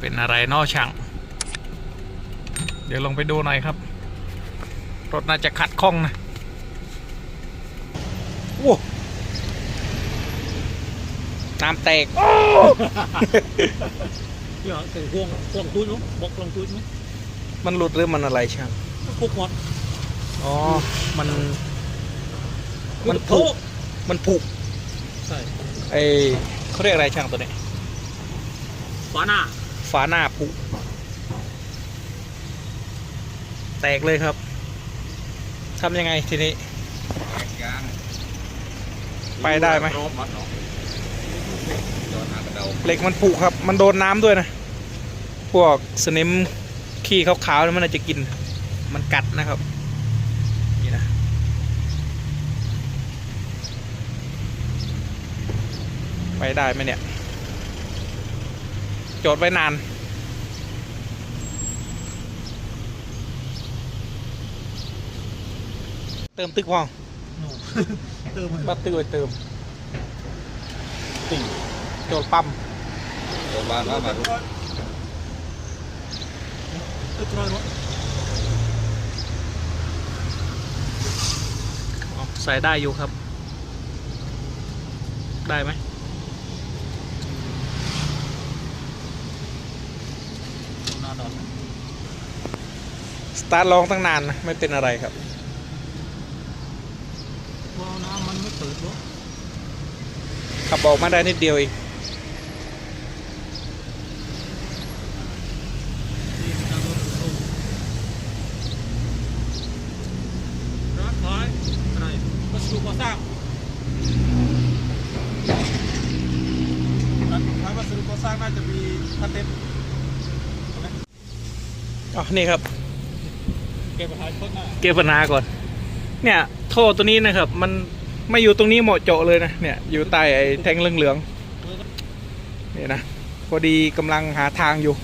เป็นอะไรเนอช่าง เดี๋ยวลงไปดูหน่อยครับ รถน่าจะขัดข้องนะโว้น้ำแตก Dạ, cái huông, huông túi nó, bọc lòng túi nó, มันหลุดหรือมันอะไรช่าง nó cục ngọt, อ๋อ มัน มันผุ thô. มันผุ Đây, ไอเขาเรียกอะไรช่างตัวนี้ phá nà. ฝา หน้าผุแตกเลยครับทำยังไงทีนี้ ไปได้ไหมเหล็กมันผุครับ มันโดนน้ำด้วยนะ พวกสนิมขี้ขาวๆนี่มันอาจจะกิน มันกัดนะครับ นี่นะ ไปได้ไหมเนี่ย จอดไว้นาน เติมตึกพอง No. Từ mà บัตรตึกไว้เติมติโจดปั๊มบ้านว่ามา tức rồi nó. อ๋อใส่ได้อยู่ครับ ได้ไหม ตาร์ทลองตั้งนานนะไม่เป็นอะไรครับ Wow, nó มันไม่ตื่นด้วยขับออกมาได้นิดเดียวเองนี่มันจะโดนลงรักไว้อะไรวัสดุก่อสร้างร้านขายวัสดุก่อสร้างน่าจะมีพาเต็นท์อ๋อนี่ครับ เก็บไปขายคนหน้าเก็บปัญหาก่อน เนี่ยท่อตัวนี้นะครับ มันไม่อยู่ตรงนี้เหมาะเจาะเลยนะเนี่ยอยู่ใต้ไอ้แท่งเหลืองๆนี่นะพอดีกำลังหาทางอยู่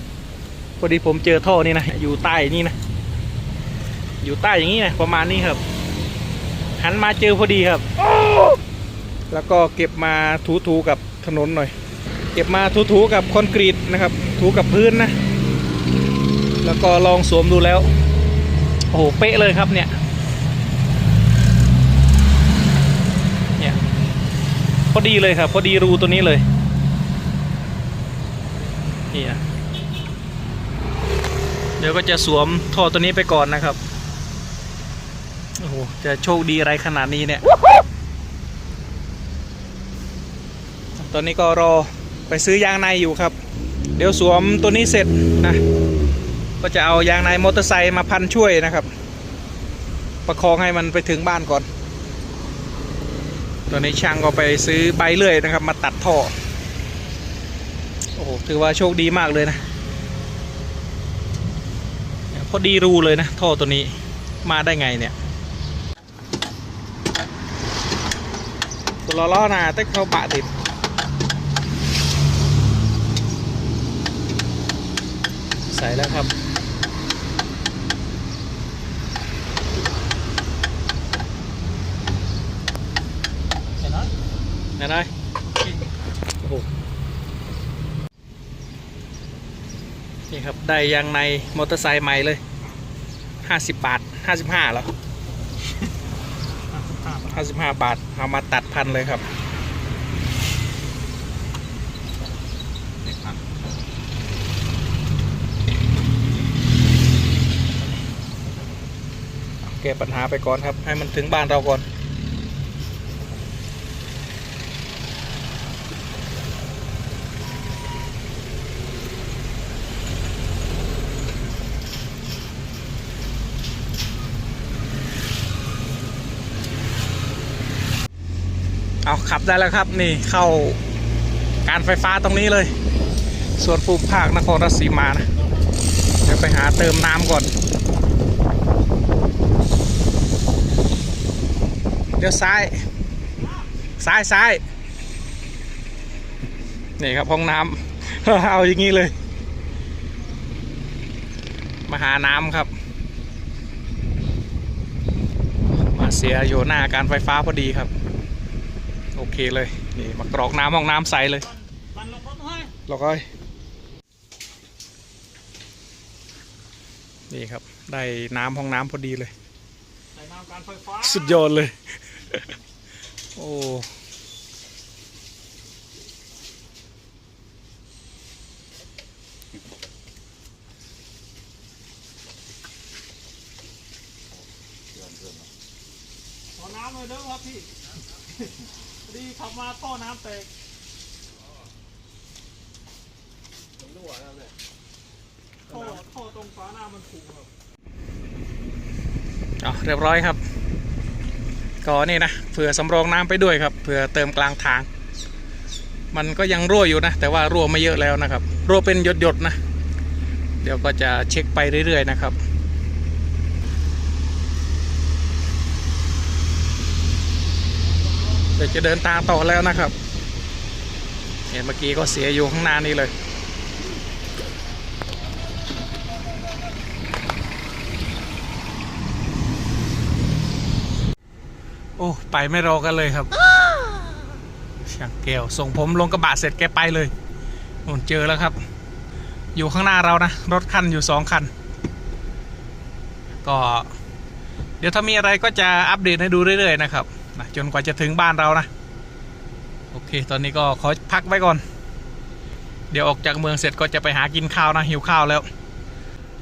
พอดีผมเจอท่อนี่นะอยู่ใต้นี่นะอยู่ใต้อย่างนี้นะประมาณนี้ครับ หันมาเจอพอดีครับ แล้วก็เก็บมาถูๆกับถนนหน่อย เก็บมาถูๆกับคอนกรีตนะครับ ถูกับพื้นนะ แล้วก็ลองสวมดูแล้ว โอ้โห เป๊ะเลยครับเนี่ย เนี่ยพอดีเลยครับ พอดีรูตัวนี้เลยนี่นะเดี๋ยวก็จะสวมท่อตัวนี้ไปก่อนนะครับ โอ้โห จะโชคดีอะไรขนาดนี้เนี่ย ตอนนี้ก็รอไปซื้อยางในอยู่ครับ เดี๋ยวสวมตัวนี้เสร็จนะ ก็จะเอายางในมอเตอร์ไซค์มาพันช่วยนะครับ ประคองให้มันไปถึงบ้านก่อนตอนนี้ช่างก็ไปซื้อใบเลื่อยนะครับ มาตัดท่อ โอ้โหถือว่าโชคดีมากเลยนะพอดีรูเลยนะท่อตัวนี้มาได้ไงเนี่ยตัวล้อๆนะแต่เขาบะติดใส่แล้วครับ เห็นไหม ไหนได้โอ้โหนี่ครับ ได้ยางในมอเตอร์ไซค์ใหม่เลย50บาท55แล้ว55บาท เอามาตัดพันเลยครับแก้ปัญหาไปก่อนครับ ให้มันถึงบ้านเราก่อน ขับได้แล้วครับ นี่เข้าการไฟฟ้าตรงนี้เลยส่วนภูมิภาคนครราชสีมานะเดี๋ยวไปหาเติมน้ำก่อน เดี๋ยวซ้าย ซ้ายซ้ายนี่ครับห้องน้ำเอาอย่างนี้เลย มาหาน้ำครับ มาเสียอยู่หน้าการไฟฟ้าพอดีครับ โอเคเลย นี่มากรอกน้ำห้องน้ำใสเลยหลอกเลยนี่ครับ ได้น้ำห้องน้ำพอดีเลย สุดยอดเลย โอ้ ขับมาท่อน้ำแตกรั่วแล้วเลยท่อท่อตรงฝาหน้ามันผูกครับเอาเรียบร้อยครับ ก็นี่นะเผื่อสำรองน้ำไปด้วยครับเผื่อเติมกลางทาง มันก็ยังรั่วอยู่นะ แต่ว่ารั่วไม่เยอะแล้วนะครับ รั่วเป็นหยดๆนะ เดี๋ยวก็จะเช็คไปเรื่อยๆนะครับ ดี๋ยวจะเดินทางต่อแล้วนะครับเห็นเมื่อกี้ก็เสียอยู่ข้างหน้านี้เลย โอ้ไปไม่รอกันเลยครับช่างแก้วส่งผมลงกระบะเสร็จแกไปเลยนู่นเจอแล้วครับ อยู่ข้างหน้าเรานะ รถคันอยู่สองคัน ก็ เดี๋ยวถ้ามีอะไรก็จะอัปเดตให้ดูเรื่อย ๆ นะครับ นะจนกว่าจะถึงบ้านเรานะ โอเค ตอนนี้ก็ขอพักไว้ก่อน เดี๋ยวออกจากเมืองเสร็จก็จะไปหากินข้าวนะหิวข้าวแล้ว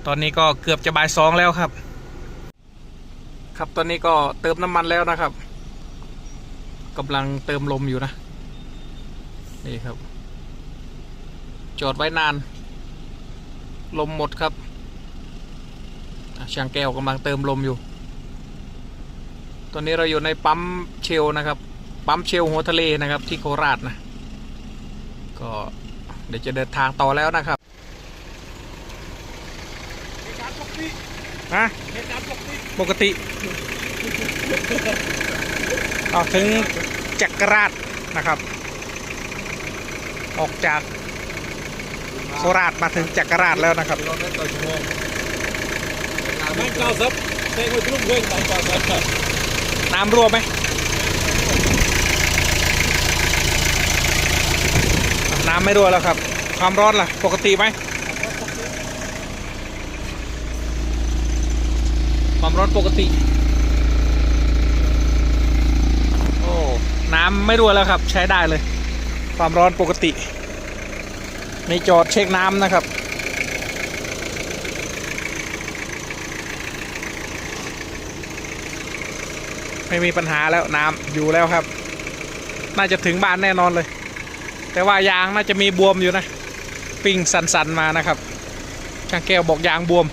ตอนนี้ก็เกือบจะบ่ายสองแล้วครับ ครับตอนนี้ก็เติมน้ำมันแล้วนะครับกำลังเติมลมอยู่นะ นี่ครับ จอดไว้นาน ลมหมดครับช่างแก้วกำลังเติมลมอยู่ ตอนนี้เราอยู่ในปั๊มเชลนะครับ ปั๊มเชลหัวทะเลนะครับ ที่โคราชนะ ก็เดี๋ยวจะเดินทางต่อแล้วนะครับเหตุการณ์ปกติฮะเหตุการณ์ปกติออกถึงจักรราชนะครับ ออกจากโคราชมาถึงจักรราชแล้วนะครับกิโลเมตรต่อชั่วโมงบ้านเก่าซับเต็งไว้ทุ่มเว้งต่าซับ น้ำรั่วไหมน้ำไม่รั่วแล้วครับ ความร้อนล่ะ ปกติไหมความร้อนปกติ โอ้ น้ำไม่รั่วแล้วครับ ใช้ได้เลย ความร้อนปกติ มีจอดเช็คน้ำนะครับ ไม่มีปัญหาแล้วน้ำอยู่แล้วครับ น่าจะถึงบ้านแน่นอนเลย แต่ว่ายางน่าจะมีบวมอยู่นะ ปิ้งสันๆมานะครับ ช่างแก้วบอกยางบวม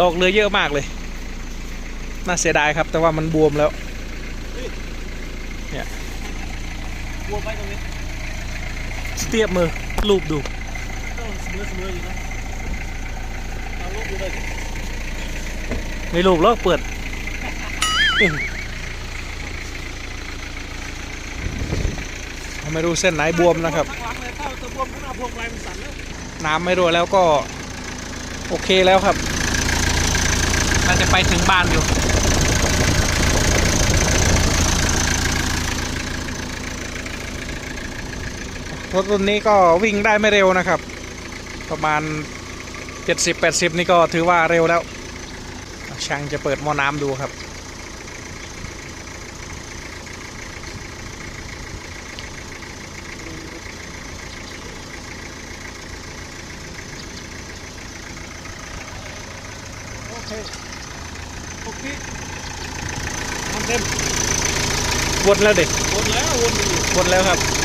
ดอกเลือเยอะมากเลย น่าเสียดายครับ แต่ว่ามันบวมแล้ว กลัวไปตรงนี้เทียบมือรูปดูต้องเสมอเสมออยู่นะเอาลูกดูเลยไม่รูปแล้วเปิดอื้อไม่รู้เส้นไหนบวมนะครับข้างหลังเลยเข้าตัวบวมข้างหน้าบวมลายมันสั่นแล้วน้ำไม่รั่วแล้วก็ โอเคแล้วครับน่าจะไปถึงบ้านอยู่ รถรุ่นนี้ก็วิ่งได้ไม่เร็วนะครับ ประมาณ 70-80 นี่ก็ถือว่าเร็วแล้ว ช่างจะเปิดหม้อน้ำดูครับ โอเคโอเคมันเต็มวนแล้วเด็กวนแล้ววนอยู่วนแล้วครับ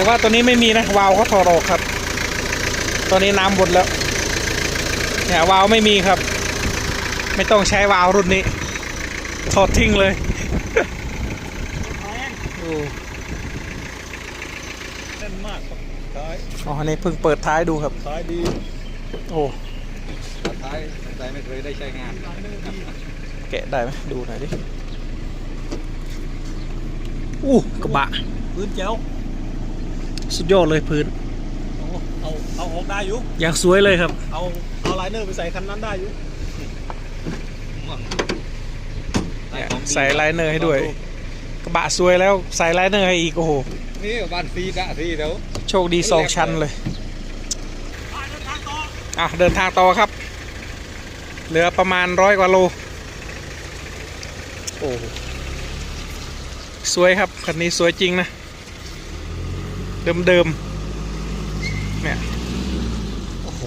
แต่ว่าตัวนี้ไม่มีนะ วาล์วเขาถอดออกครับ ตัวนี้น้ำวนแล้ว เนี่ยวาล์วไม่มีครับ ไม่ต้องใช้วาล์วรุ่นนี้ ถอดทิ้งเลยแพงโอ้เต้นมากครับท้ายอ๋ออันนี้เพิ่งเปิดท้ายดูครับ ท้ายดี โอ้ท้ายแต่ไม่เคยได้ใช้งาน แกะได้ไหมดูหน่อยดิ อู้กระบะ พื้นเจ้า สุดยอดเลยพื้น เอาเอาเอาออกได้อยู่ อย่างสวยเลยครับ เอาเอาไลเนอร์ไปใส่คันนั้นได้อยู่เนี่ยใส่ไลเนอร์ให้ด้วย กระบะสวยแล้วใส่ไลเนอร์ให้อีกโอ้โห นี่บ้านฟรีดะที่เดี๋ยวโชคดีสองชั้นเลย อะเดินทางต่อครับ เหลือประมาณร้อยกว่าโล โอ้โหสวยครับคันนี้สวยจริงนะ เดิมๆเนี่ยโอ้โห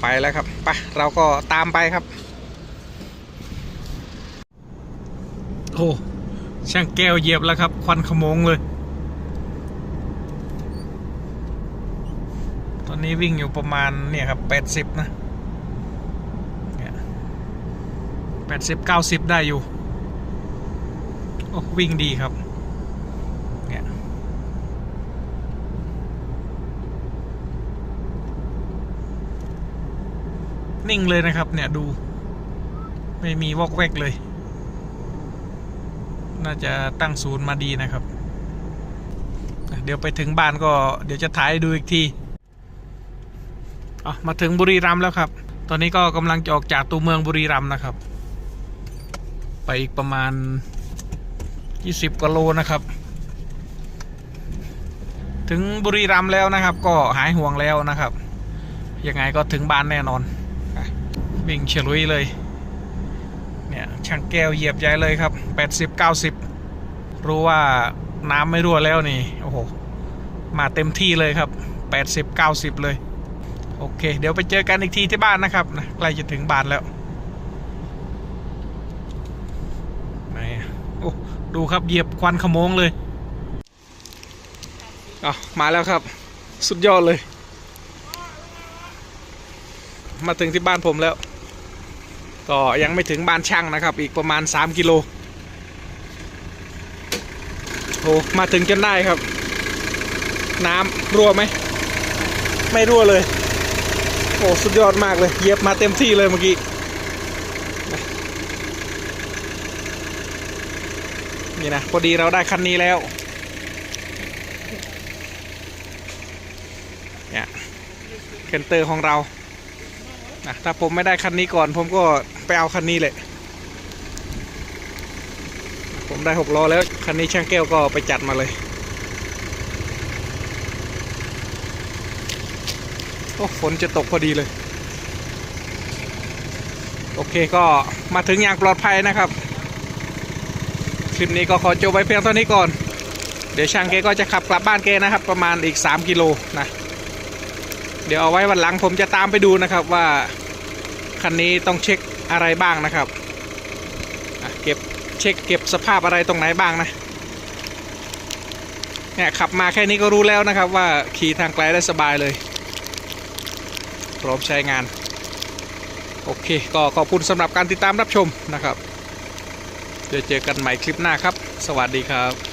ไปแล้วครับไปเราก็ตามไปครับโอ้ช่างแก้วเหยียบแล้วครับ ควันขโมงเลย ตอนนี้วิ่งอยู่ประมาณเนี่ยครับแปดสิบนะเนี่ยแปดสิบเก้าสิบได้อยู่ โอ้วิ่งดีครับ เนี่ย นิ่งเลยนะครับ เนี่ยดู ไม่มีวอกแวกเลย น่าจะตั้งศูนย์มาดีนะครับ เดี๋ยวไปถึงบ้านก็ เดี๋ยวจะถ่ายดูอีกทีอะมาถึงบุรีรัมย์แล้วครับ ตอนนี้ก็กำลังจะออกจากตัวเมืองบุรีรัมย์นะครับ ไปอีกประมาณ 20กว่าโลนะครับ ถึงบุรีรัมย์แล้วนะครับ ก็หายห่วงแล้วนะครับ ยังไงก็ถึงบ้านแน่นอน วิ่งเฉลุยเลย เนี่ยช่างแก้วเหยียบใหญ่เลยครับ 80 90 รู้ว่าน้ำไม่รั่วแล้วนี่ โอ้โห มาเต็มที่เลยครับ 80 90 เลย โอเค เดี๋ยวไปเจอกันอีกทีที่บ้านนะครับนะใกล้จะถึงบ้านแล้วไหนโอ้ดูครับเหยียบควันขโมงเลยเอามาแล้วครับ สุดยอดเลย มาถึงที่บ้านผมแล้ว ก็ยังไม่ถึงบ้านช่างนะครับ อีกประมาณ 3 กิโล โอ้มาถึงจนได้ครับ น้ำรั่วไหม ไม่รั่วเลย โอ้สุดยอดมากเลย เยียบมาเต็มที่เลยเมื่อกี้นี่นะพอดีเราได้คันนี้แล้วเนี่ยเคนเตอร์ของเรา นะถ้าผมไม่ได้คันนี้ก่อน ผมก็ไปเอาคันนี้แหละผมได้หกล้อแล้ว คันนี้ช่างแก้วก็ไปจัดมาเลย โอ้ฝนจะตกพอดีเลย โอเคก็มาถึงอย่างปลอดภัยนะครับ คลิปนี้ก็ขอจบไว้เพียงเท่านี้ก่อน เดี๋ยวช่างเกก็จะขับกลับบ้านเกนะครับ ประมาณอีก 3 กิโลนะ เดี๋ยวเอาไว้วันหลังผมจะตามไปดูนะครับว่าคันนี้ต้องเช็คอะไรบ้างนะครับเก็บเช็คเก็บสภาพอะไรตรงไหนบ้างนะเนี่ยขับมาแค่นี้ก็รู้แล้วนะครับว่าขี่ทางไกลได้สบายเลย พร้อมใช้งาน โอเค ก็ขอบคุณสำหรับการติดตามรับชมนะครับ เดี๋ยวเจอกันใหม่คลิปหน้าครับ สวัสดีครับ